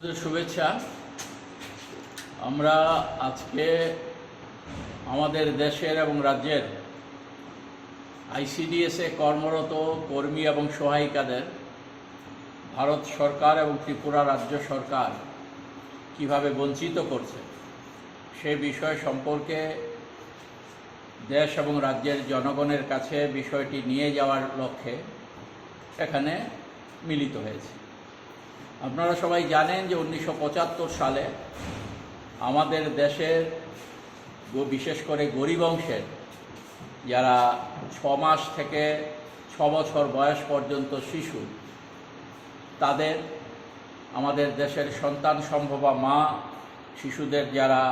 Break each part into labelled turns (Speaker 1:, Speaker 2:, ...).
Speaker 1: শুভেচ্ছা। আমরা আজকে আমাদের দেশের এবং রাজ্যের আইসিডিএসে কর্মরত কর্মী এবং সহায়িকাদের ভারত সরকার এবং ত্রিপুরা রাজ্য সরকার কীভাবে বঞ্চিত করছে সে বিষয় সম্পর্কে দেশ এবং রাজ্যের জনগণের কাছে বিষয়টি নিয়ে যাওয়ার লক্ষ্যে এখানে মিলিত হয়েছে। আপনারা সবাই জানেন যে উনিশশো পঁচাত্তর সালে আমাদের দেশের বিশেষ করে গরিব অংশের, যারা ছ মাস থেকে ছ বছর বয়স পর্যন্ত শিশু, তাদের, আমাদের দেশের সন্তান সম্ভবা মা, শিশুদের যারা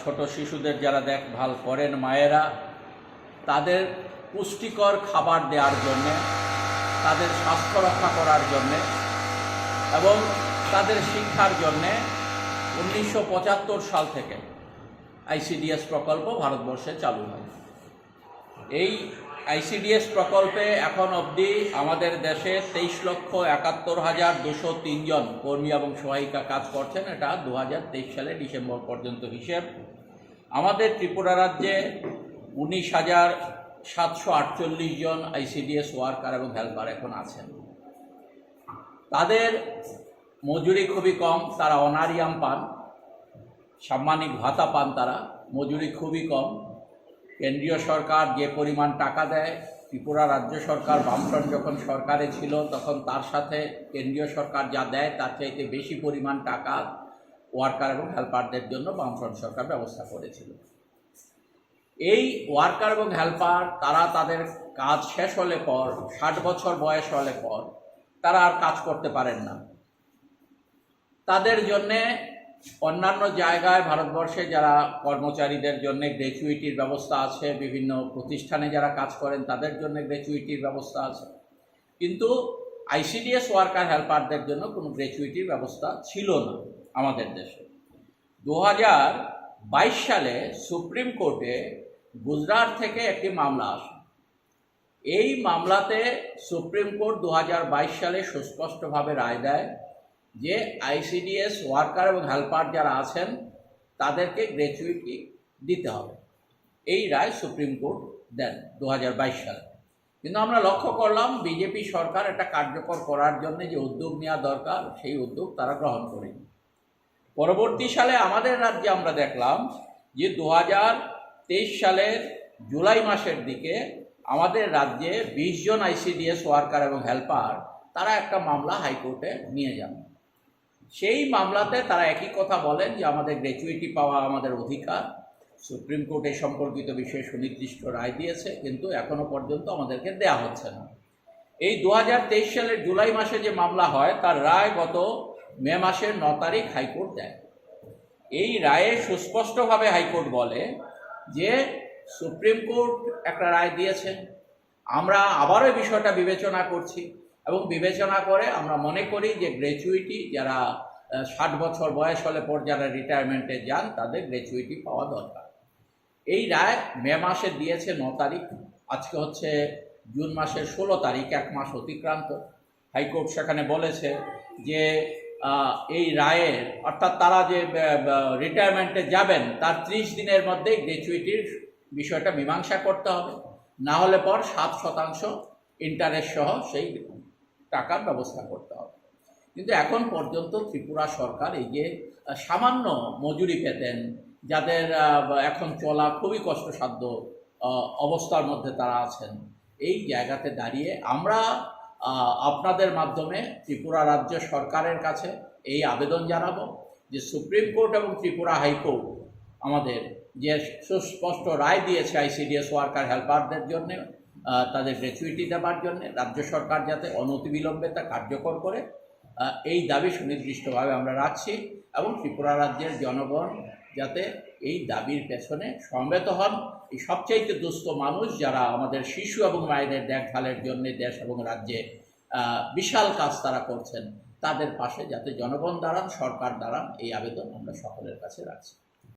Speaker 1: ছোট শিশুদের যারা দেখভাল করেন মায়েরা, তাদের পুষ্টিকর খাবার দেওয়ার জন্যে, তাদের স্বাস্থ্য রক্ষা করার জন্যে এবং তাদের শিক্ষার জন্যে উনিশশো পঁচাত্তর সাল থেকে আইসিডিএস প্রকল্প ভারতবর্ষে চালু হয়। এই আইসিডিএস প্রকল্পে এখন অবধি আমাদের দেশে তেইশ লক্ষ একাত্তর হাজার দুশো তিনজন কর্মী এবং সহায়িকা কাজ করছেন। এটা দু হাজার তেইশ সালে ডিসেম্বর পর্যন্ত হিসেব। আমাদের ত্রিপুরা রাজ্যে উনিশ হাজার সাতশো আটচল্লিশ জন আইসিডিএস ওয়ার্কার এবং হেল্পার এখন আছেন। তাদের মজুরি খুবই কম, তারা অনারিয়াম পান, সাম্মানিক ভাতা পান তারা, মজুরি খুবই কম। কেন্দ্রীয় সরকার যে পরিমাণ টাকা দেয়, ত্রিপুরা রাজ্য সরকার, বামফ্রন্ট যখন সরকারে ছিল, তখন তার সাথে কেন্দ্রীয় সরকার যা দেয়, তার চাইতে বেশি পরিমাণ টাকা ওয়ার্কার এবং হেল্পারদের জন্য বামফ্রন্ট সরকার ব্যবস্থা করেছিল। এই ওয়ার্কার এবং হেল্পার, তারা তাদের কাজ শেষ হলে পর, ষাট বছর বয়স হলে পর তারা আর কাজ করতে পারেন না। তাদের জন্যে অন্যান্য জায়গায় ভারতবর্ষে যারা কর্মচারীদের জন্য গ্র্যাচুইটির ব্যবস্থা আছে, বিভিন্ন প্রতিষ্ঠানে যারা কাজ করেন, তাদের জন্য গ্র্যাচুইটির ব্যবস্থা আছে। কিন্তু আইসিডিএস ওয়ার্কার হেল্পারদের জন্য কোনো গ্র্যাচুইটির ব্যবস্থা ছিল না আমাদের দেশে। দু হাজার বাইশ সালে সুপ্রিম কোর্টে গুজরাট থেকে একটি মামলা আসে। এই মামলাতে সুপ্রিম কোর্ট দু হাজার বাইশ সালে সুস্পষ্টভাবে রায় দেয় যে আইসিডিএস ওয়ার্কার এবং হেল্পার যারা আছেন, তাদেরকে গ্র্যাচুইটি দিতে হবে। এই রায় সুপ্রিম কোর্ট দেন দু হাজার বাইশ সালে। কিন্তু আমরা লক্ষ্য করলাম, বিজেপি সরকার এটা কার্যকর করার জন্য যে উদ্যোগ নেওয়া দরকার, সেই উদ্যোগ তারা গ্রহণ করেনি। পরবর্তী সালে আমাদের রাজ্যে আমরা দেখলাম যে দু হাজার তেইশ সালের জুলাই মাসের দিকে আমাদের রাজ্যে বিশ জন আইসিডিএস ওয়ার্কার এবং হেল্পার তারা একটা মামলা হাইকোর্টে নিয়ে যান। সেই মামলাতে তারা একই কথা বলেন যে আমাদের গ্র্যাচুইটি পাওয়া আমাদের অধিকার। সুপ্রিম কোর্ট সম্পর্কিত বিষয়ে সুনির্দিষ্ট রায় দিয়েছে, কিন্তু এখনও পর্যন্ত আমাদেরকে দেয়া হচ্ছে না। এই দু হাজার তেইশ সালের জুলাই মাসে যে মামলা হয়, তার রায় গত মে মাসের ন তারিখ হাইকোর্ট দেয়। এই রায়ে সুস্পষ্টভাবে হাইকোর্ট বলে যে সুপ্রিম কোর্ট একটা রায় দিয়েছেন আমরা আবারও বিষয়টা বিবেচনা করছি এবং বিবেচনা করে আমরা মনে করি যে গ্র্যাচুইটি যারা ষাট বছর বয়স হলে পর যারা রিটায়ারমেন্টে যান, তাদের গ্র্যাচুইটি পাওয়া দরকার। এই রায় মে মাসে দিয়েছে ন তারিখ, আজকে হচ্ছে জুন মাসের ষোলো তারিখ, এক মাস অতিক্রান্ত। হাইকোর্ট সেখানে বলেছে যে এই রায়ের, অর্থাৎ তারা যে রিটায়ারমেন্টে যাবেন, তার ত্রিশ দিনের মধ্যে গ্র্যাচুইটির বিষয়টা মীমাংসা করতে হবে। না হলে পর সাত শতাংশ ইন্টারেস্ট সহ সেই টাকার ব্যবস্থা করতে হবে। কিন্তু এখন পর্যন্ত ত্রিপুরা সরকার এই যে সামান্য মজুরি পেতেন, যাদের এখন চলা খুবই কষ্টসাধ্য অবস্থার মধ্যে তারা আছেন, এই জায়গাতে দাঁড়িয়ে আমরা আপনাদের মাধ্যমে ত্রিপুরা রাজ্য সরকারের কাছে এই আবেদন জানাব যে সুপ্রিম কোর্ট এবং ত্রিপুরা হাইকোর্ট আমাদের যে সুস্পষ্ট রায় দিয়েছে আইসিডিএস ওয়ার্কার হেল্পারদের জন্য তাদের গ্র্যাচুইটি দেওয়ার জন্য, রাজ্য সরকার যাতে অনতিবিলম্বে তা কার্যকর করে এই দাবি সুনির্দিষ্টভাবে আমরা রাখছি এবং ত্রিপুরা রাজ্যের জনগণ যাতে এই দাবির পেছনে সমবেত হন। এই সবচাইতে দুস্থ মানুষ যারা আমাদের শিশু এবং মায়েদের দেখভালের জন্য দেশ এবং রাজ্যে বিশাল কাজ তারা করছেন, তাদের পাশে যাতে জনগণ দাঁড়ান, সরকার দাঁড়ান, এই আবেদন আমরা সকলের কাছে রাখছি।